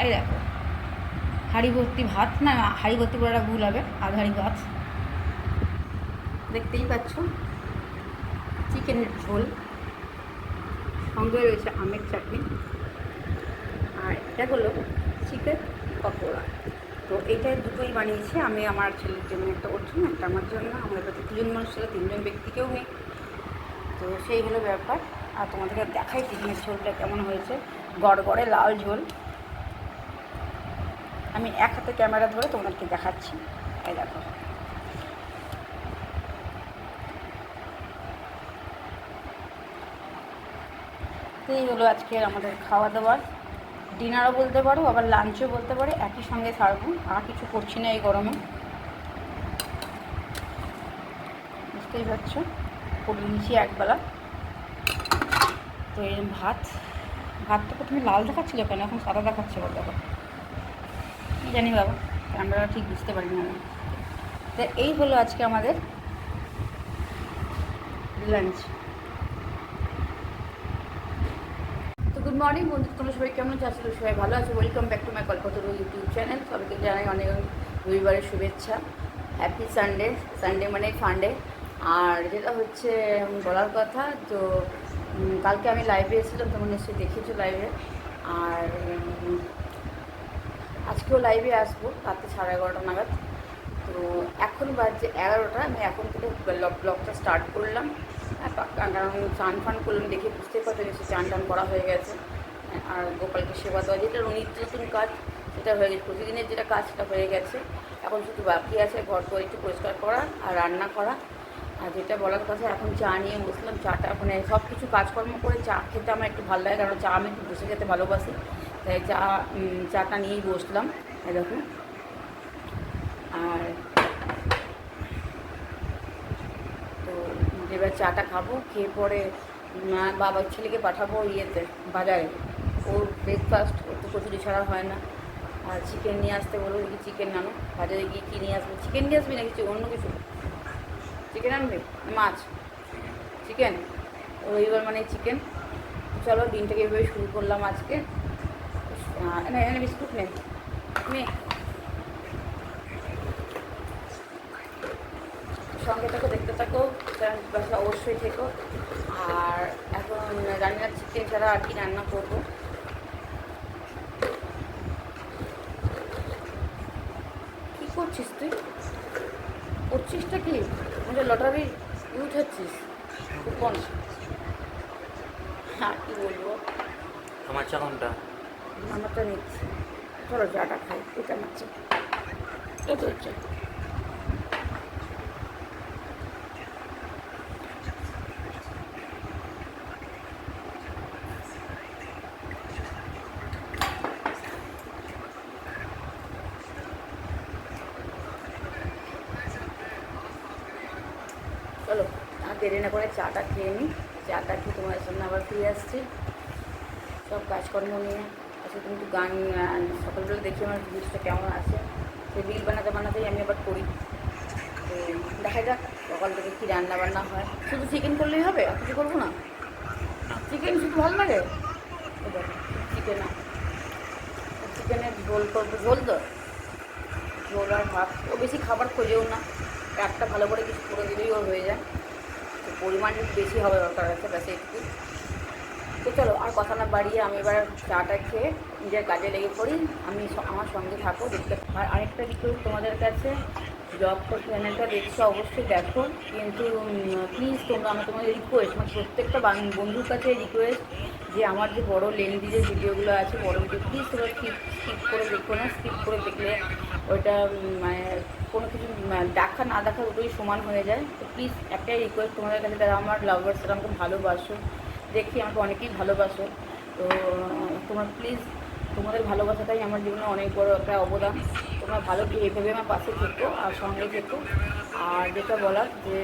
এই দেখো। হাঁড়ি ভর্তি ভাত না, হাঁড়ি ভর্তি করে ভুল হবে, আধ ভাত। দেখতেই পাচ্ছ? চিকেনের ঝোল। সঙ্গে রয়েছে আমের চাটনি। আর এটা হলো চিকেন পকোড়া। তো এইটা দুটোই বানিয়েছি। আমি আমার ছেলের জন্য একটা ওর একটা আমার জন্য। আমার কাছে তিনজন মানুষ ছিল, তিনজন ব্যক্তিকেও নেই তো সেই হলো ব্যাপার। আর তোমাদেরকে দেখাই চিকেনের ঝোলটা কেমন হয়েছে। গড়গড়ে লাল ঝোল। আমি এক হাতে ক্যামেরা ধরে তোমাদেরকে দেখাচ্ছি। এই দেখো। এই হলো আজকের আমাদের খাওয়া দাওয়ার ডিনারও বলতে পারো, আবার লাঞ্চও বলতে পারো। একই সঙ্গে সারবো আর কিছু করছি না এই গরমে। বুঝতেই পারছ? করে নিয়েছি একবেলা। তো এই ভাত, ভাতটা প্রথমে লাল দেখাচ্ছিল কেন? এখন সাদা দেখাচ্ছে বল দেখো। জানি বাবা, আমরা ঠিক বুঝতে পারি না। তো এই হলো আজকে আমাদের লাঞ্চ তো গুড মর্নিং বন্ধু, তোমরা সবাই কেমন আছো? আসলে সবাই ভালো আছো। ওয়েলকাম ব্যাক টু মাই কলকাতার ইউটিউব চ্যানেল সবাইকে জানাই অনেক রবিবারের শুভেচ্ছা। হ্যাপি সানডে সানডে মানে ফান্ডে আর যেটা হচ্ছে বলার কথা, তো কালকে আমি লাইভে এসেছিলাম, তোমরা নিশ্চয়ই দেখেছ লাইভে আর আজকেও লাইভে আসব, রাত্রি সাড়ে এগারোটা নাগাদ। তো এখন বাজছে এগারোটা, আমি এখন থেকে ব্লগটা স্টার্ট করলাম। আর কারণ চান ফান করলাম দেখে বুঝতে পারছ যে চান টান করা হয়ে গেছে। আর গোপালকে সেবা দেওয়া যেটা নিত্য নতুন কাজ, সেটা হয়ে গেছে। প্রতিদিনের যেটা কাজ, সেটা হয়ে গেছে। এখন শুধু বাকি আছে ঘর তো একটু পরিষ্কার করা আর রান্না করা। আর যেটা বলার কথা, এখন চা নিয়ে বসলাম। চাটা মানে সব কিছু কাজকর্ম করে চা খেতে আমার একটু ভালো লাগে, কারণ চা আমি একটু বসে খেতে ভালোবাসি। তাই চা চাটা নিয়েই বসলাম এরকম আর তো এবার চাটা খাব, খেয়ে পরে বাবার ছেলেকে পাঠাবো ইয়েতে, বাজারে। ওর ব্রেকফাস্ট ওর তো কচুরি ছাড়া হয় না। আর চিকেন নিয়ে আসতে বলব দেখি চিকেন আনো। বাজারে গিয়ে কী নিয়ে আসব? চিকেন নিয়ে আসবি না কিছু অন্য কিছু? চিকেন আনবে? মাছ? চিকেন রবিবার মানে চিকেন চলো, দিনটাকে এভাবে শুরু করলাম আজকে। এনে এনে বিস্কুট নে নে সঙ্গে থাকো দেখতে থাকো পাশে অবশ্যই থেকো আর এখন জানি না চিকেন ছাড়া আর কি রান্না করব কী করছিস তুই করছিসটা কি মুঝে লটারি উঠাচ্ছিস কুপন হ্যাঁ কী বলব আমার চা কোনটা আমারটা নিচ্ছি। চলো চাটা খাই, এটা নিচ্ছে। কত হচ্ছে। চলো, আর দেরি না করে চাটা খেয়ে নিই চাটা খেয়ে তোমার সামনে আবার ফিরে আসছি। সব কাজকর্ম নিয়ে। তুমি একটু গান সকালবেলা দেখি আমার জিনিসটা কেমন আছে। সেই বিল বানাতে বানাতেই আমি আবার করি। তো দেখা যাক সকাল থেকে কী রান্না বান্না হয়। শুধু চিকেন করলেই হবে? আর কিছু করব না। চিকেন শুধু ভালো লাগে? চিকেন চিকেনের ঝোল করব ঝোল তো। ঝোল আর ভাত। ও বেশি খাবার খোঁজেও না। একটা ভালো করে কিছু করে দিলেই ওর হয়ে যায়। তো পরিমাণ একটু বেশি হবে দরকার আছে ব্যাস একটু তো চলো, আর কথা না বাড়িয়ে আমি এবার চাটা খেয়ে নিজের কাজে লেগে পড়ি। আমি আমার সঙ্গে থাকো, দেখতে আর আরেকটা রিকোয়েস্ট তোমাদের কাছে জব চ্যানেলটা দেখছ, অবশ্যই দেখো। কিন্তু প্লিজ তোমরা আমার তোমাদের রিকোয়েস্ট মানে প্রত্যেকটা বন্ধুর কাছে রিকোয়েস্ট যে আমার যে বড়ো লেন্দি যে ভিডিওগুলো আছে, বড় ভিডিও প্লিজ তোমরা স্কিপ স্কিপ করে দেখো না স্কিপ করে দেখলে ওইটা মানে কোনো কিছু দেখা না দেখা দুটোই সমান হয়ে যায়। তো প্লিজ একটাই রিকোয়েস্ট তোমাদের কাছে, যারা আমার লাভার্সরা আমাকে ভালোবাসো দেখি আমাকে অনেকেই ভালোবাসো। তো, তোমরা প্লিজ তোমাদের ভালোবাসাটাই আমার জীবনে অনেক বড় একটা অবদান। তোমরা ভালো ভেবে আমার পাশে থেকো আর সঙ্গে থেকো। আর যেটা বলার যে,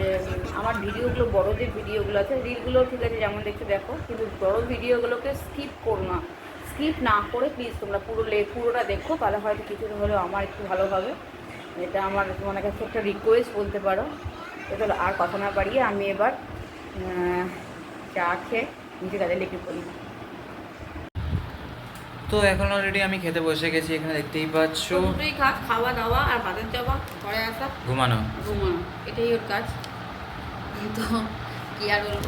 আমার ভিডিওগুলো বড় যে ভিডিওগুলো আছে, রিলগুলো ঠিক আছে, যেমন দেখতে দেখো, কিন্তু বড় ভিডিওগুলোকে স্কিপ করো না। স্কিপ না করে প্লিজ তোমরা পুরো লে, পুরোটা দেখো, তাহলে হয়তো কিছু হলেও আমার একটু ভালো হবে। এটা আমার তোমার কাছে একটা রিকোয়েস্ট বলতে পারো। এটা আর কথা না বাড়িয়ে আমি এবার চা খেয়ে নিজে কাজে লেগে পড়ি। তো এখন অলরেডি আমি খেতে বসে গেছি এখানে দেখতেই পাচ্ছ। তো দুটোই কাজ খাওয়া দাওয়া আর বাজার যাওয়া ঘরে আসা। ঘুমানো। ঘুমানো এটাই ওর কাজ। তো কি আর বলব?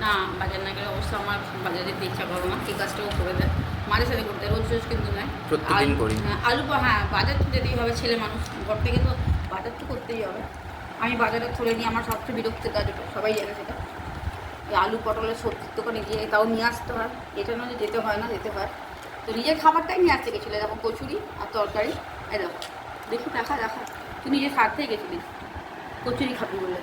না বাজার না গেলে অবশ্য আমার বাজারে যেতে ইচ্ছা করো না এই কাজটাও করে দেয়। মাঝে সাথে করতে রোজ রোজ কিন্তু নয়। প্রত্যেকদিন আলু- করি। হ্যাঁ, আলু পা- হ্যাঁ বাজার তো যেতেই হবে ছেলে মানুষ। ঘর থেকে তো বাজার তো করতেই হবে। আমি বাজারে ধরে নিয়ে আমার সবচেয়ে বিরক্তির কাজ ওটা সবাই জানে সেটা। আলু পটলের সবজির দোকানে গিয়ে তাও নিয়ে আসতে হয়। এটা নয় যেতে হয় না যেতে হয়। তো নিজের খাবারটাই নিয়ে আসতে গেছিল যেমন কচুরি আর তরকারি। এই দেখো দেখি দেখা দেখা। তুই নিজের স্বার্থেই গেছিলিস কচুরি খাবি বলে।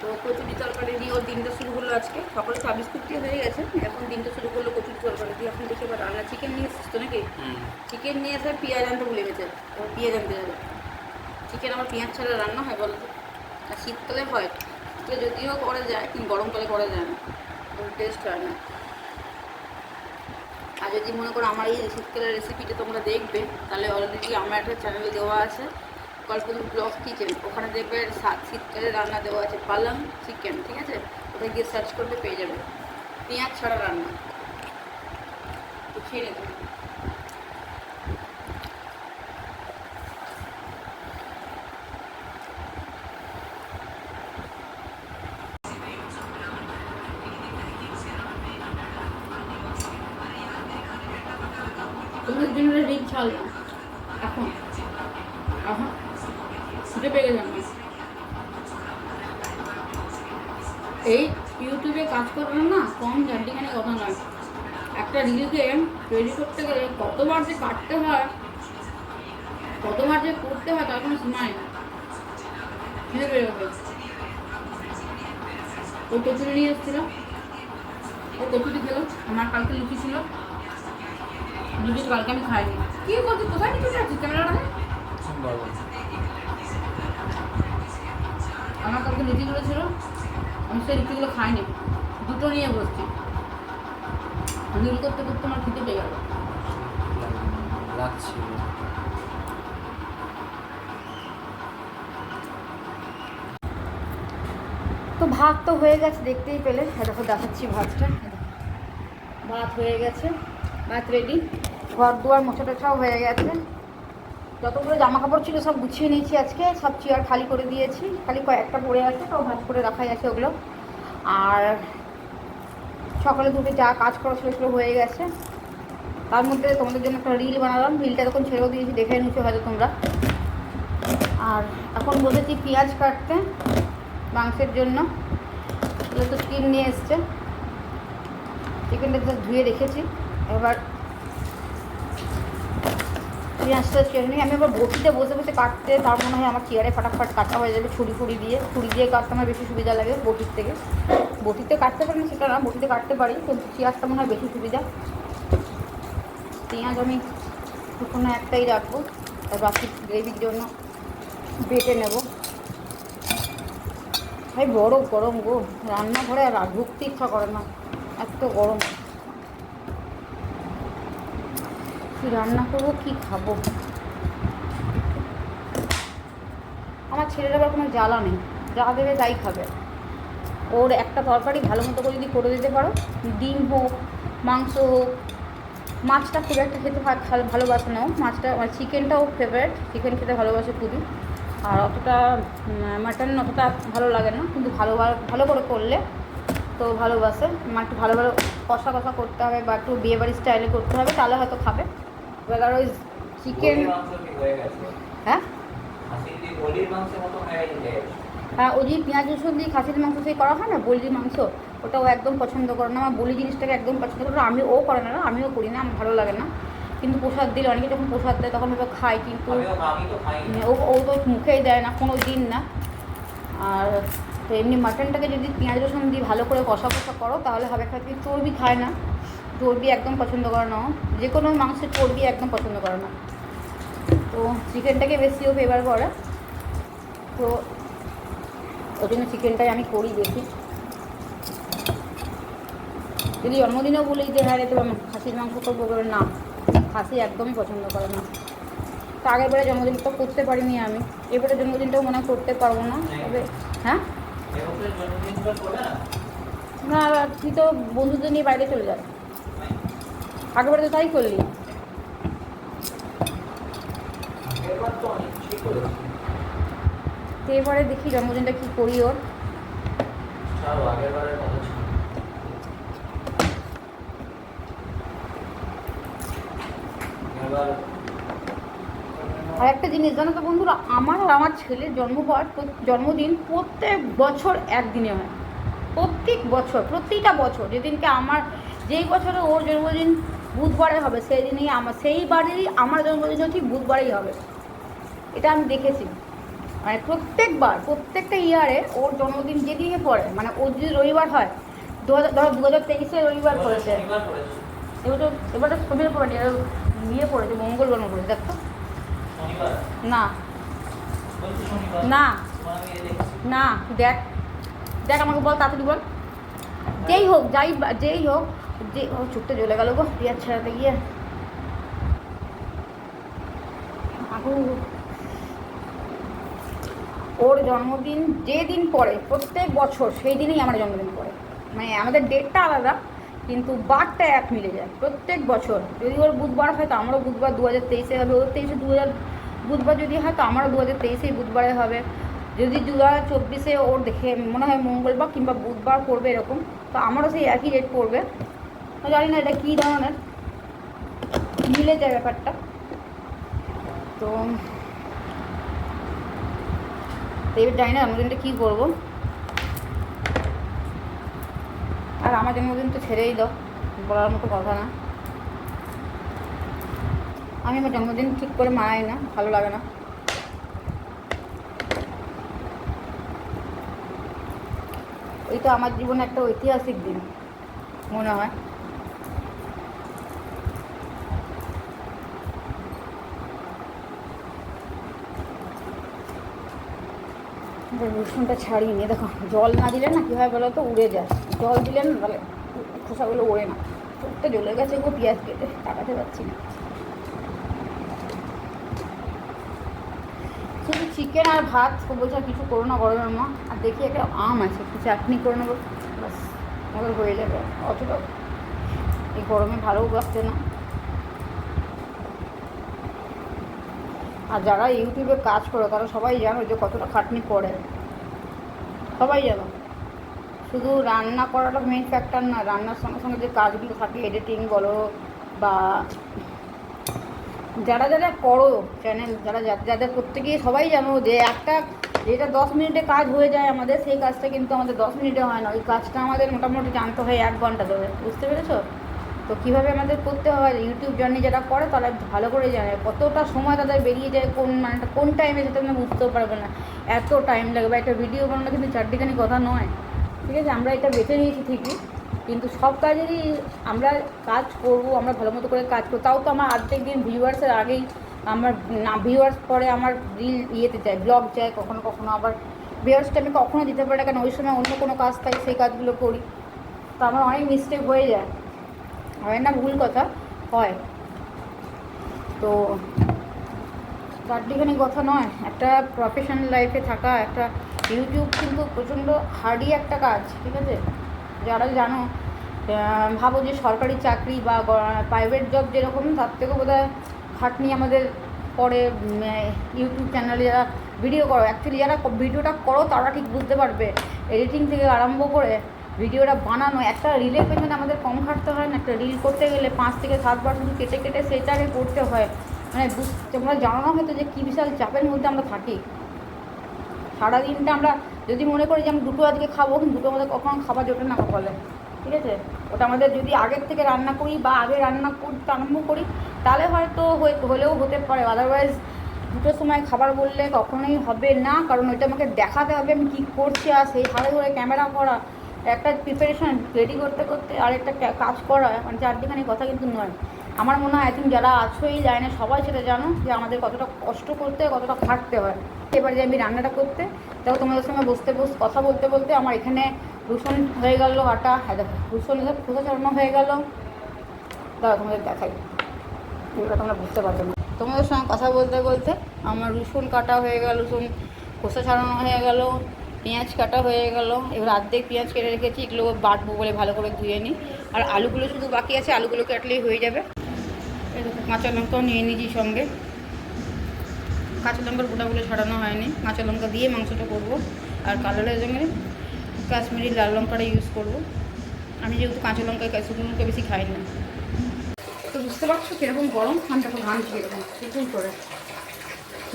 তো কচুরি তরকারি দিয়ে ওর দিনটা শুরু হলো আজকে। সকালে চা বিস্কুট দিয়ে হয়ে গেছে। এখন দিনটা শুরু করল কচুরি তরকারি দিয়ে। এখন দেখি এবার রান্না চিকেন নিয়ে এসেছিস তো নাকি? চিকেন নিয়ে এসে পেঁয়াজ আনতে ভুলে গেছে। এবার পেঁয়াজ আনতে যাবে। চিকেন আমার পেঁয়াজ ছাড়া রান্না হয় বলো তো? আর শীতকালে হয়। শীতকালে যদিও করা যায়, কিন্তু গরমকালে করা যায় না। টেস্ট হয় না। আর যদি মনে করো আমার এই শীতকালের রেসিপিটা তোমরা দেখবে, তাহলে অলরেডি আমার একটা চ্যানেলে দেওয়া আছে। কল্পনা ব্লগ কিচেন ওখানে দেখবে শীতকালে রান্না দেওয়া আছে পালং চিকেন ঠিক আছে? ওটা গিয়ে সার্চ করবে পেয়ে যাবে। পেঁয়াজ ছাড়া রান্না। খেয়ে নেবে। তোমাদের জন্য রিচ না এখন। এখন ছুটে পেয়ে গেলাম এই ইউটিউবে কাজ করলে না কম জানটিখানে কথা নয়। একটা রিলকে তৈরি করতে গেলে কতবার যে কাটতে হয়, কতবার যে করতে হয় তার কোনো সীমা নেই। পেয়ে গেছে ও কচুরি নিয়ে এসেছিল। ও কচুরি খেলো, আমার কালকে লুচি ছিল। লুচি কালকে আমি খাইনি। কি করছিস? কোথায় চলে যাচ্ছিস? ক্যামেরাটা আমার কালকে লুচিগুলো ছিল আমি সেই লুচিগুলো খাইনি। দুটো নিয়ে বসছি। নীল করতে করতে আমার খেতে পেয়ে গেল। লাগছিল তো ভাত তো হয়ে গেছে দেখতেই পেলে। দেখো দেখাচ্ছি ভাতটা। ভাত হয়ে গেছে। ভাত রেডি ঘর দুয়ার মোছা টোছাও হয়ে গেছে। যতগুলো জামা কাপড় ছিল সব গুছিয়ে নিয়েছি আজকে, সব চেয়ার খালি করে দিয়েছি। খালি কয়েকটা পড়ে আছে তাও ভাত করে রাখাই আছে ওগুলো। আর সকালে দুটো যা কাজ করা ছিল সেগুলো হয়ে গেছে। তার মধ্যে তোমাদের জন্য একটা রিল বানালাম। রিলটা তখন ছেড়েও দিয়েছি, দেখে নিচ্ছ হয়তো তোমরা। আর এখন বসেছি পেঁয়াজ কাটতে, মাংসের জন্য। তো স্কিন নিয়ে এসছে। চিকেনটা ধুয়ে রেখেছি। এবার পেঁয়াজটা চেয়ে আমি আবার বটিতে বসে বসে কাটতে, তার মনে হয় আমার চেয়ারে ফাটাফাট কাটা হয়ে যাবে ছুরি ফুড়ি দিয়ে। ছুরি দিয়ে কাটতে আমার বেশি সুবিধা লাগে বটির থেকে। বটিতে কাটতে পারি সেটা না, বটিতে কাটতে পারি, কিন্তু চেয়ারটা মনে হয় বেশি সুবিধা। পেঁয়াজ আমি শুকনো একটাই রাখব, আর বাকি গ্রেভির জন্য বেটে নেব। ভাই বড় গরম গো। রান্নাঘরে আর ঢুকতে ইচ্ছা করে না, এত গরম। কি রান্না করব, কি খাব? আমার ছেলের আবার কোনো জ্বালা নেই। যা দেবে তাই খাবে। ওর একটা তরকারি ভালো মতো করে যদি করে দিতে পারো, ডিম হোক, মাংস হোক, মাছটা খুব একটা খেতে ভালো- ভালোবাসে না। মাছটা মানে চিকেনটাও ফেভারিট চিকেন খেতে ভালোবাসে খুবই। আর অতটা মাটন অতটা ভালো লাগে না। কিন্তু ভালো ভালো করে করলে তো ভালোবাসে। আমার একটু ভালো ভালো কষা কষা করতে হবে বা একটু বিয়ে বাড়ির স্টাইলে করতে হবে, তাহলে হয়তো খাবে। এবার ওই চিকেন হ্যাঁ হ্যাঁ? ওই যে পেঁয়াজ রসুন দিয়ে খাসির মাংস সেই করা হয় না? বলি মাংস? ওটা ও একদম পছন্দ করে না। আমার বলি জিনিসটাকে একদম পছন্দ করে না। আমি ও করে না আমিও করি না আমার ভালো লাগে না। কিন্তু প্রসাদ দিলে অনেকে যখন প্রসাদ দেয় তখন ওটা খাই কিন্তু ও ও তো মুখেই দেয় না কোনো দিন না। আর তো এমনি মাটনটাকে যদি পেঁয়াজ রসুন দিয়ে ভালো করে কষা কষা করো তাহলে হবে খাতে চর্বি খায় না। চর্বি একদম পছন্দ করে না। যে কোনো মাংসের চর্বি একদম পছন্দ করে না। তো চিকেনটাকে বেশিও ফেভার করে তো ওই জন্য চিকেনটাই আমি করি বেশি। যদি জন্মদিনেও বলি যে হ্যাঁ রে তো খাসির মাংস করব বলে না। খাসি একদমই পছন্দ করে না। তো আগের বারে জন্মদিন তো করতে পারিনি আমি। এবারে জন্মদিনটাও মনে করতে পারব না। তবে হ্যাঁ? না তুই তো বন্ধুদের নিয়ে বাইরে চলে যাস। আগেবারে তো তাই করলি। তো এবারে দেখি জন্মদিনটা কি করি ওর। আর একটা জিনিস জানো তো বন্ধুরা আমার আর আমার ছেলের জন্ম হওয়ার জন্মদিন প্রত্যেক বছর একদিনে হয়। প্রত্যেক বছর প্রতিটা বছর যেদিনকে আমার যেই বছরে ওর জন্মদিন বুধবারে হবে সেই দিনই আমার সেই বারেরই আমার জন্মদিনও ঠিক বুধবারেই হবে। এটা আমি দেখেছি। মানে প্রত্যেকবার প্রত্যেকটা ইয়ারে ওর জন্মদিন যেদিনে পড়ে মানে ওর যদি রবিবার হয় দু হাজার ধরো দু হাজার তেইশে রবিবার পড়েছে। এবার তো এবার তো ছবির পড়েনি এবার ইয়ে পড়েছে মঙ্গলবার পড়েছে দেখো। শনিবার? না। না। না দেখ দেখ আমাকে বল তাড়াতাড়ি বল। যেই হোক যাই যেই হোক যে ও চুপতে জ্বলে গেল গো, পেঁয়াজ ছাড়াতে গিয়ে। ওর জন্মদিন যে দিন পড়ে, প্রত্যেক বছর সেই দিনেই আমার জন্মদিন পড়ে। মানে আমাদের ডেটটা আলাদা, কিন্তু বারটা এক মিলে যায়, প্রত্যেক বছর। যদি ওর বুধবার হয়, তো আমারও বুধবার দু হাজার তেইশে হবে, ওর তেইশে দু হাজার বুধবার যদি হয়, তো আমারও দু হাজার তেইশেই বুধবারে হবে। যদি দু হাজার চব্বিশে ওর দেখে মনে হয় মঙ্গলবার কিংবা বুধবার পড়বে এরকম, তো আমারও সেই একই ডেট পড়বে। জানি না এটা কী ধরনের। মিলে যায় ব্যাপারটা। তো, এবার জানি না জন্মদিনটা কী করব। আর আমার জন্মদিন তো ছেড়েই দাও, বলার মতো কথা না। আমি আমার জন্মদিন ঠিক করে মানাই না, ভালো লাগে না। এই তো আমার জীবনে একটা ঐতিহাসিক দিন, মনে হয়। রসুনটা ছাড়িয়ে নিয়ে, দেখো, জল না দিলে না কী হয় বলো তো, উড়ে যায়। জল দিলে না তাহলে খোসাগুলো ওড়ে না। চোখটা জ্বলে গেছে গো পেঁয়াজ কেটে, তাকাতে পারছি না। শুধু চিকেন আর ভাত বলছে আর কিছু করো না গরমের মা। আর দেখি একটা আম আছে, একটু চাটনি করে নেব। বাস আমাদের হয়ে যাবে। অতটা এই গরমে ভালোও লাগছে না। আর যারা ইউটিউবে কাজ করো, তারা সবাই জানো যে কতটা খাটনি পড়ে সবাই জানো। শুধু রান্না করাটা মেন ফ্যাক্টর না, রান্নার সঙ্গে সঙ্গে যে কাজগুলো থাকে এডিটিং বলো বা যারা যারা করো চ্যানেল যারা যাদের প্রত্যেকেই সবাই জানো যে একটা, যেটা দশ মিনিটে কাজ হয়ে যায় আমাদের, সেই কাজটা কিন্তু আমাদের দশ মিনিটে হয় না। ওই কাজটা আমাদের মোটামুটি জানতে হয় এক ঘণ্টা ধরে। বুঝতে পেরেছ? তো কীভাবে আমাদের করতে হয় ইউটিউব জার্নি যারা করে তারা ভালো করে জানে, কতটা সময় তাদের বেরিয়ে যায়, কোন মানে কোন টাইমে সেটা আমরা বুঝতেও পারবে না। এত টাইম লাগবে একটা ভিডিও বানানো কিন্তু চারটিখানি কথা নয়। ঠিক আছে? আমরা এটা বেছে নিয়েছি ঠিকই, কিন্তু সব কাজেরই আমরা কাজ করব, আমরা ভালো মতো করে কাজ করব। তাও তো আমার আর্ধেক দিন ভিউয়ার্সের আগেই আমার না ভিউয়ার্স পরে আমার রিল ইয়েতে যায় ব্লগ যায়, কখনো কখনো আবার ভিউয়ার্সটা আমি কখনো দিতে পারি না, কারণ ওই সময় অন্য কোনো কাজ থাকে, সেই কাজগুলো করি। তো আমার অনেক মিস্টেক হয়ে যায়। হয় না, ভুল কথা, হয়। তো চারটিখানি কথা নয়, একটা প্রফেশনাল লাইফে থাকা, একটা ইউটিউব কিন্তু প্রচণ্ড হার্ডই একটা কাজ, ঠিক আছে? যারা জানো ভাবো যে সরকারি চাকরি বা প্রাইভেট জব যেরকম, তার থেকেও বোধ হয় খাটনি আমাদের পরে ইউটিউব চ্যানেলে যারা ভিডিও করো। অ্যাকচুয়ালি যারা ভিডিওটা করো, তারা ঠিক বুঝতে পারবে। এডিটিং থেকে আরম্ভ করে ভিডিওটা বানানো, একটা রিলের পেছনে আমাদের কম খাটতে হয় না, একটা রিল করতে গেলে পাঁচ থেকে সাতবার শুধু কেটে কেটে সেটাকে করতে হয়। মানে তোমরা জানো না হয়তো যে কী বিশাল চাপের মধ্যে আমরা থাকি। সারাদিনটা আমরা যদি মনে করি যে আমি দুটো আজকে খাব, কিন্তু দুটো আমাদের কখনো খাবার জোটে না কপালে। ঠিক আছে? ওটা আমাদের যদি আগের থেকে রান্না করি বা আগে রান্না করতে আরম্ভ করি, তাহলে হয়তো হয়ে- হলেও হতে পারে। আদারওয়াইজ দুটোর সময় খাবার বললে কখনোই হবে না, কারণ ওইটা আমাকে দেখাতে হবে আমি কী করছি আর সেই হাতে ধরে ক্যামেরা করা। একটা প্রিপারেশন রেডি করতে করতে আরেকটা কা- কাজ করা মানে চারদিখানি কথা কিন্তু নয়। আমার মনে হয় এখন যারা আছো এই লাইনে সবাই সেটা জানো যে আমাদের কতটা কষ্ট করতে, কতটা খাটতে হয়। এবার যে আমি রান্নাটা করতে তাও তোমাদের সঙ্গে বসতে বস, কথা বলতে বলতে আমার এখানে রসুন হয়ে গেল, আটা হ্যাঁ দেখো, রসুন খোসা হয়ে গেল। দাঁড়া তোমাদের দেখাই। এগুলো তোমরা বুঝতে পারবে না। তোমাদের সঙ্গে কথা বলতে বলতে আমার রসুন কাটা হয়ে গেল, রসুন খোসা ছাড়ানো হয়ে গেল। পেঁয়াজ কাটা হয়ে গেল। এবার অর্ধেক পেঁয়াজ কেটে রেখেছি, এগুলো বাটবো বলে ভালো করে ধুয়ে নিই। আর আলুগুলো শুধু বাকি আছে, আলুগুলো কাটলেই হয়ে যাবে। কাঁচা লঙ্কাও নিয়ে নিয়েছি সঙ্গে। কাঁচা লঙ্কার গোটাগুলো ছড়ানো হয়নি। কাঁচা লঙ্কা দিয়ে মাংসটা করব। আর কালারের সঙ্গে কাশ্মীরি লাল লঙ্কাটা ইউজ করব। আমি যেহেতু কাঁচা লঙ্কা শুকনো লঙ্কা বেশি খাই না। তো বুঝতে পারছ কীরকম গরম? ঠান্ডা খুব ঘামছি করে?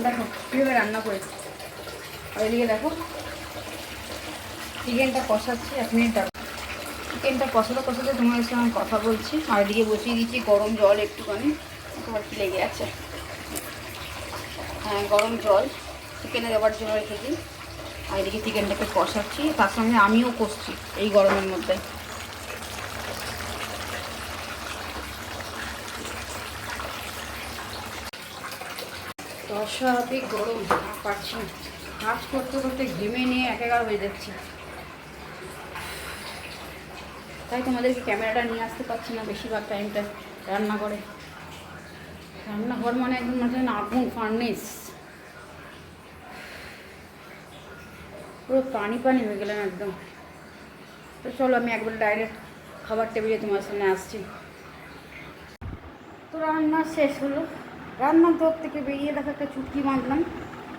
দেখো, কীভাবে রান্না করেছি। আর এদিকে দেখো চিকেনটা কষাচ্ছি, এক মিনিট চিকেনটা কষাতে কষাতে তোমার সঙ্গে কথা বলছি। আর এদিকে বসিয়ে দিচ্ছি গরম জল একটুখানি তোমার কি লেগে আছে। হ্যাঁ গরম জল, চিকেনে দেওয়ার জন্য রেখেছি। আর এদিকে চিকেনটাকে কষাচ্ছি, তার সঙ্গে আমিও কষছি এই গরমের মধ্যে। অস্বাভাবিক গরম, না কাজ করতে করতে ঘেমে নিয়ে একেকার হয়ে যাচ্ছি। তাই তোমাদেরকে ক্যামেরাটা নিয়ে আসতে পারছি না বেশিরভাগ টাইমটা রান্না করে রান্নাঘর মানে একদম মনে আগুন ফার্নেস পুরো পানি পানি হয়ে গেলাম একদম। তো চলো আমি একবার ডাইরেক্ট খাবার টেবিলে তোমার সামনে আসছি। তো রান্না শেষ হলো। রান্নার দর থেকে বেরিয়ে দেখো একটা চুটকি বাঁধলাম।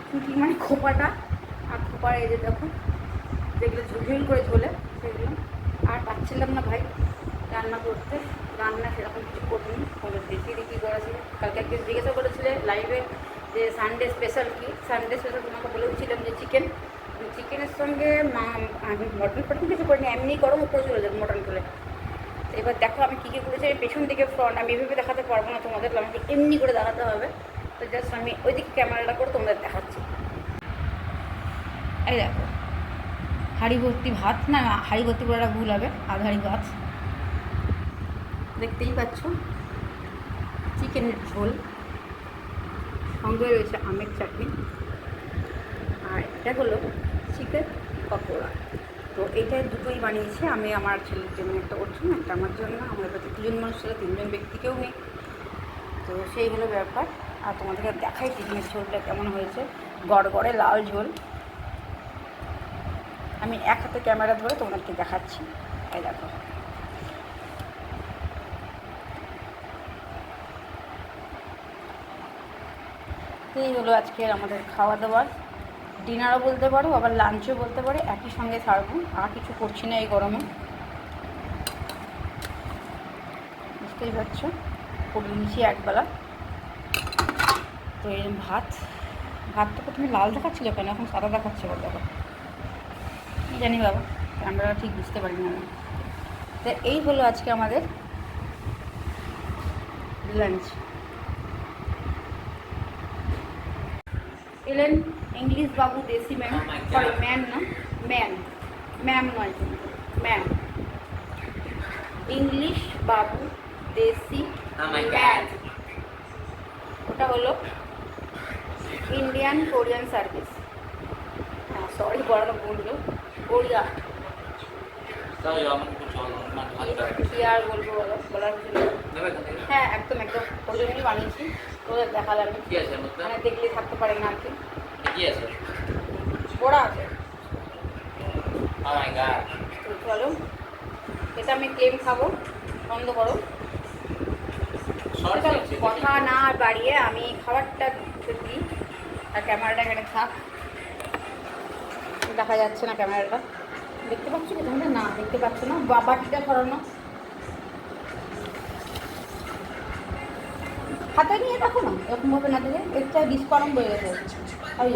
চুটকি মানে খোপাটা। আর খোপার এই যে দেখো, যেগুলো ঝুলঝুল করে ঝোলে, সেগুলো। আর পাচ্ছিলাম না ভাই। রান্না করতে। রান্না সেরকম কিছু করিনি। ওদের দেখিয়ে দেখি করেছিল কালকে একদিন জিজ্ঞাসা করেছিলে লাইভে যে সানডে স্পেশাল কি? সানডে স্পেশাল তোমাকে বলেছিলাম যে চিকেন চিকেনের সঙ্গে মা- আমি মটন ফটন কিছু করিনি, এমনি গরম উপরে চলে যাবে মটন তো এবার দেখো আমি কী কী করেছি, আমি পেছন দিকে ফ্রন্ট আমি এভাবে দেখাতে পারব না তোমাদের আমাকে এমনি করে দেখাতে হবে। তো জাস্ট আমি ওইদিকে ক্যামেরাটা করে তোমাদের দেখাচ্ছি। এই দেখো। হাঁড়ি ভর্তি ভাত? না হাঁড়ি ভর্তি করাটা ভুল হবে আধ ভাত। দেখতেই পাচ্ছ, চিকেনের ঝোল। সঙ্গে রয়েছে আমের চাটনি। আর এটা হলো চিকেন পকোড়া। তো এইটা দুটোই বানিয়েছি আমি আমার ছেলের জন্য। একটা ওর একটা আমার জন্য। আমার কাছে দুজন মানুষ ছিল তিনজন ব্যক্তি কেউ নেই। তো সেই হলো ব্যাপার। আর তোমাদেরকে দেখাই চিকেনের ঝোলটা কেমন হয়েছে। গড়গড়ে লাল ঝোল। আমি এক হাতে ক্যামেরা ধরে তোমাদেরকে দেখাচ্ছি। এই দেখো। তো এই হলো আজকের আমাদের খাওয়া দাওয়ার ডিনারও বলতে পারো, আবার লাঞ্চও বলতে পারো। একই সঙ্গে ছাড়বো, আর কিছু করছি না এই গরমে। বুঝতেই পারছ? করে নিয়েছি একবেলা। তো এই ভাত, ভাতটা প্রথমে লাল দেখাচ্ছিল কেন? এখন সাদা দেখাচ্ছে বল দেখো। কী জানি বাবা আমরা ঠিক বুঝতে পারি না। তো এই হলো আজকে আমাদের লাঞ্চ এলেন ইংলিশ বাবু দেশি ম্যাম Oh. সরি ম্যান না ম্যান ম্যাম নয় ম্যাম। ইংলিশ বাবু দেশি Oh ম্যান ওটা হলো ইন্ডিয়ান কোরিয়ান সার্ভিস হ্যাঁ সরি বড় বলল কিছু দাও। কি আর বলব বলো বলার কিছু? হ্যাঁ একদম একদম। ওই জন্যই বানিয়েছি তোদের দেখালাম কি আছে মানে দেখলে থাকতে পারে না আর কি। কি আছে? বড়া আছে। Oh my God. তো চলো এটা আমি ক্লেম খাব বন্ধ করো। কথা না বাড়িয়ে আমি খাবারটা দিই আর ক্যামেরাটা এখানে থাক। দেখা যাচ্ছে না ক্যামেরাটা। দেখতে পাচ্ছ কি তোমরা? না, দেখতে পাচ্ছ না। বাটিটা সরানো হাতে নিয়ে দেখো না এরকমভাবে না দিলে একটা ডিসকাউন্ট হয়ে গেছে ওই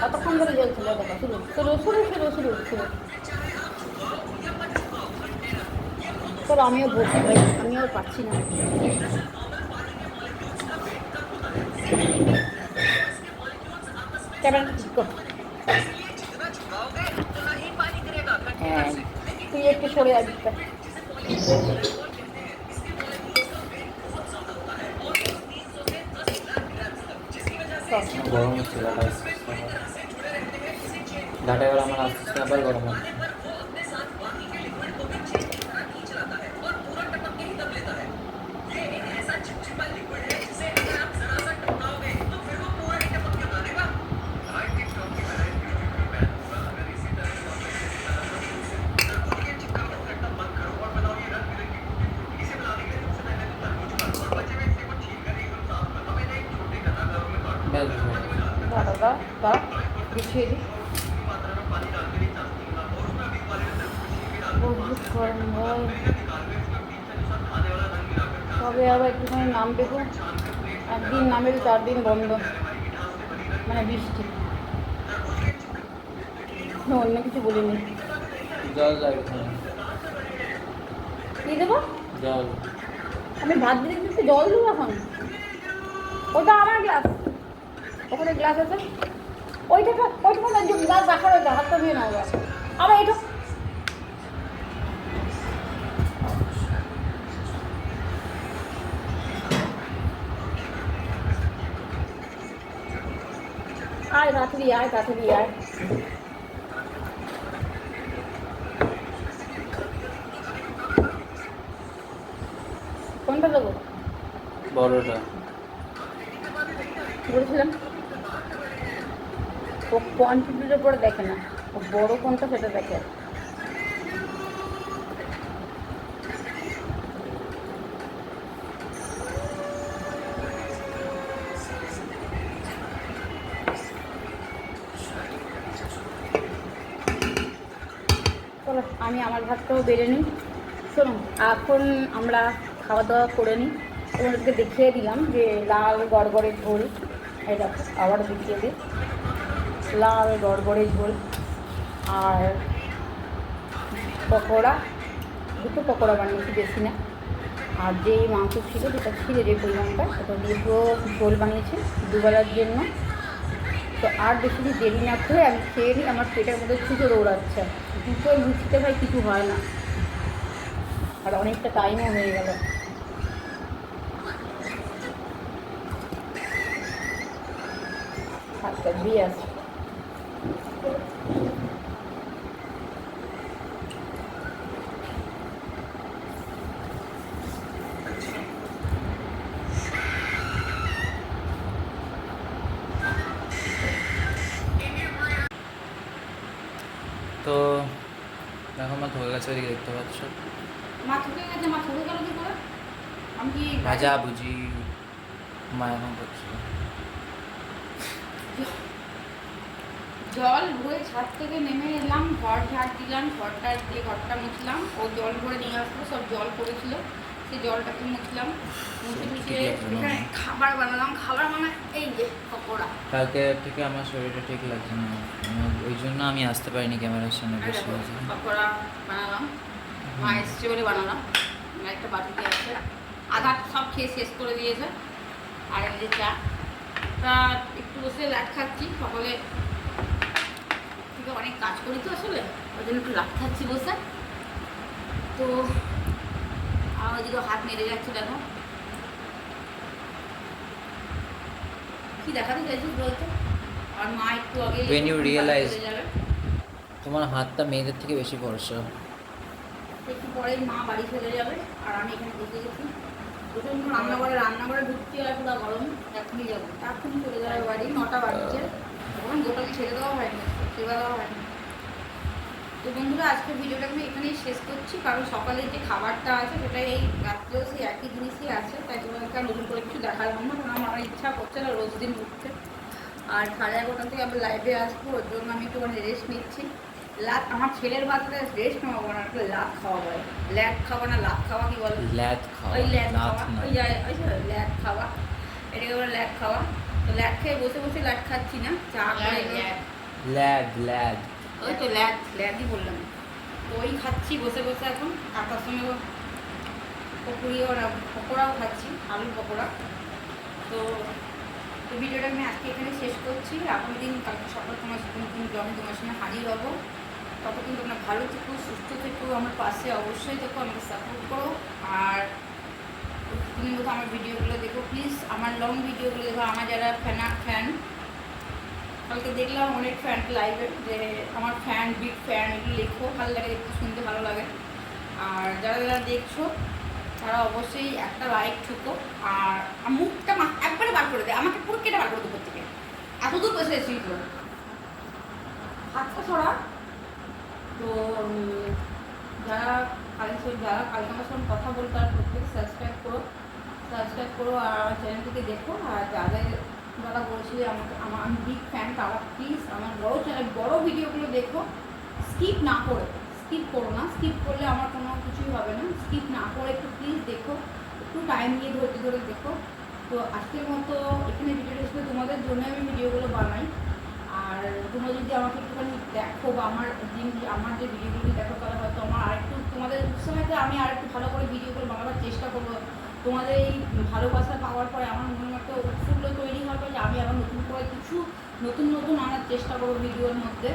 কতক্ষণ ধরে জ্বলছিল দেখো, শুরু শুরু শুরু শুরু শুরু শুরু। চলো, আমিও বসি আমিও পাচ্ছি না। ক্যামেরা ঠিক কর। তুই একটু সরে আসবি চল গরম হচ্ছে ডাটা আসছে ডাটা এবার আমার আসছে আবার গরম হচ্ছে দিন বন্ধ মানে বৃষ্টি। অন্য কিছু বলিনি। জল কি দেবো? আমি ভাত দিতে দিতে জল দেবো এখন। ওটা আমার গ্লাস ওখানে গ্লাস আছে। ওইটা ওইটা যে গ্লাস রাখার ওইটা হাতটা দিয়ে গ্লাস আমার এটা তাড়াতাড়ি আয় তাড়াতাড়ি আয় কোনটা দেবো বড়টা। বলেছিলাম? ও কোয়ান্টিটির উপরে দেখে না। ও বড় কোনটা সেটা দেখে চলো আমি আমার ভাতটাও বেড়ে নিই। শোনো, এখন আমরা খাওয়া দাওয়া করে নিই। তোমাদেরকে দেখিয়ে দিলাম যে লাল গড়গড়ে ঝোল। দেখো, আবার দেখিয়ে দিই। লাল গড়গড়ে ঝোল আর পকোড়া। দুটো পকোড়া বানিয়েছি, বেশি না। আর যেই মাংস ছিল, যেটা ছিল যে পরিমাণটা, সেটা পুরো ঝোল বানিয়েছি দুবেলার জন্য। তো আর বেশি দিন দেরি না করে আমি খেয়ে নিই আমার পেটের মধ্যে ছুটো দৌড়াচ্ছে। দুটো লুচিতে ভাই কিছু হয় না। আর অনেকটা টাইমও হয়ে গেল। আচ্ছা দিয়ে আসি তো দেখো আমার ধরে গেছে ওদিকে দেখতে পাচ্ছ মা থুকে গেছে মা থুকে গেল কি করে আমি কি ভাজা ভুজি মা এখন জল ভরে ছাদ থেকে নেমে এলাম ঘর ঝাড় দিলাম ঘরটা দিয়ে ঘরটা মুছলাম ও জল ভরে নিয়ে আসলো সব জল পড়েছিল সেই জলটাকে মুছলাম মুছে টুছে এখানে খাবার বানালাম খাবার মানে এই যে পকোড়া। কালকে থেকে আমার শরীরটা ঠিক লাগছে না। ওই জন্য আমি আসতে পারিনি ক্যামেরার সামনে বেশি পকোড়া বানালাম মা এসছে বলে বানালাম একটা বাটিতে আছে। আধা সব খেয়ে শেষ করে দিয়েছে। আর এই যে চা তা একটু বসে লাট খাচ্ছি সকালে অনেক কাজ করি তো আসলে ওই জন্য একটু লাট খাচ্ছি বসে। তো আমার ওইদিকে হাত মেরে যাচ্ছে দেখো। কি দেখাতে চাইছিস বলতো? আর মা একটু আগে When you realize- তোমার হাতটা মেয়েদের থেকে বেশি ভরসা একটু পরেই মা বাড়ি চলে যাবে আর আমি এখানে বসে গেছি। প্রচণ্ড রান্নাঘরে রান্নাঘরে ঢুকতে পুরো গরম, এখনই নটা বাজছে। এখন ছেড়ে দেওয়া হয়নি হয়নি। তো বন্ধুরা আজকের ভিডিওটা আমি এখানেই শেষ করছি, কারণ সকালে যে খাবারটা আছে, সেটা এই রাত্রেও সেই একই জিনিসই আছে, তাই তোমাদেরকে আর নতুন করে কিছু দেখালাম না, কারণ আমার ইচ্ছা করছে না রোজ দিন উঠতে। আর সাড়ে এগারোটা থেকে আবার লাইভে আসব, ওর জন্য আমি একটুখানি রেস্ট নিচ্ছি। লাত আমার ছেলের বাচ্চাটা রেস্ট নেওয়াবো না একটু লাত খাওয়া বলে। ল্যাট খাওয়া না লাত খাওয়া কি বলে? ল্যাদ খাওয়া ওই ল্যাট খাওয়া ওই ল্যাট খাওয়া এটাকে বলে ল্যাট খাওয়া। তো ল্যাট খেয়ে বসে বসে ল্যাট খাচ্ছি না চা করে ল্যাদ। ল্যাদ ওই তো ল্যাট ল্যাটই বললাম। তো ওই খাচ্ছি বসে বসে এখন আটার সঙ্গে পকুড়ি ওরা পকোড়াও খাচ্ছি আলুর পকোড়া। তো তো ভিডিওটা আমি আজকে এখানে শেষ করছি। আগামী দিন কালকে সকাল তোমার ব্লগে তোমার সঙ্গে হাজির হব। ততক্ষণ তোমরা ভালো থেকো, সুস্থ থেকো, আমার পাশে অবশ্যই থেকো, আমাকে সাপোর্ট করো। আর তুমি মতো আমার ভিডিওগুলো দেখো প্লিজ আমার লং ভিডিওগুলো দেখো, আমার যারা ফ্যান ফ্যান কালকে দেখলাম অনেক ফ্যান লাইভে যে আমার ফ্যান বিগ ফ্যান এগুলো লেখো, ভালো লাগে দেখতে, শুনতে ভালো লাগে। আর যারা যারা দেখছ, তারা অবশ্যই একটা লাইক ঠুকো। আর মুখটা একবারে বার করে দেয় আমাকে পুরো কেটে বার করে দেবো থেকে এত দূর বসে এসেছি তো হাতটা ছড়া তো যারা কালকে যারা কালকে আমার সঙ্গে কথা বলতে আর প্রত্যেকে সাবস্ক্রাইব করো। সাবস্ক্রাইব করো আর আমার চ্যানেলটিকে দেখো। আর যাদের দাদা বলছি, আমাকে, আমার, আমি বিগ ফ্যান তারা প্লিজ আমার বড় চ্যানেল বড় ভিডিওগুলো দেখো। স্কিপ না করে স্কিপ করো না। স্কিপ করলে আমার কোনো কিছুই হবে না। স্কিপ না করে একটু প্লিজ দেখো। একটু টাইম নিয়ে ধৈর্য ধরে দেখো। তো আজকের মতো এখানে ভিডিওটা হিসেবে তোমাদের জন্য আমি ভিডিওগুলো বানাই। আর তোমরা যদি আমাকে একটুখানি দেখো বা আমার যে আমার যে ভিডিওগুলি দেখো, তাহলে হয়তো আমার আরেকটু তোমাদের উৎসাহতে আমি আরেকটু ভালো করে ভিডিওগুলো বানাবার চেষ্টা করব। তোমাদের এই ভালোবাসা পাওয়ার পরে আমার মনে একটা উৎফুল্ল তৈরি হবে যে আমি আবার নতুন করে কিছু নতুন নতুন আনার চেষ্টা করব ভিডিওর মধ্যে।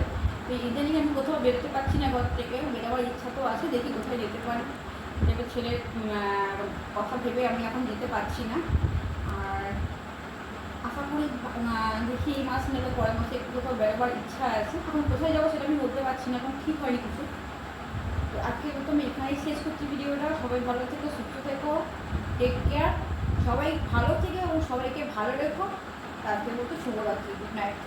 তো ইদানিং আমি কোথাও বেরোতে পারছি না ঘর থেকে, বেরোবার ইচ্ছা তো আছে, দেখি কোথায় যেতে পারি। দেখে ছেলের কথা ভেবে আমি এখন যেতে পারছি না। আশা করি যে এই মাস নেবে, পরের মাসে একটু কোথাও বেরোবার ইচ্ছা আছে এখন কোথায় যাব সেটা আমি বলতে পারছি না, এখন ঠিক হয়নি কিছু। তো আজকে তো আমি এখানেই শেষ করছি ভিডিওটা। সবাই ভালো থেকো, সুস্থ থেকো টেক কেয়ার সবাই ভালো থেকে এবং সবাইকে ভালো রেখো। তার জন্য মতো শুভরাত্রি গুড নাইট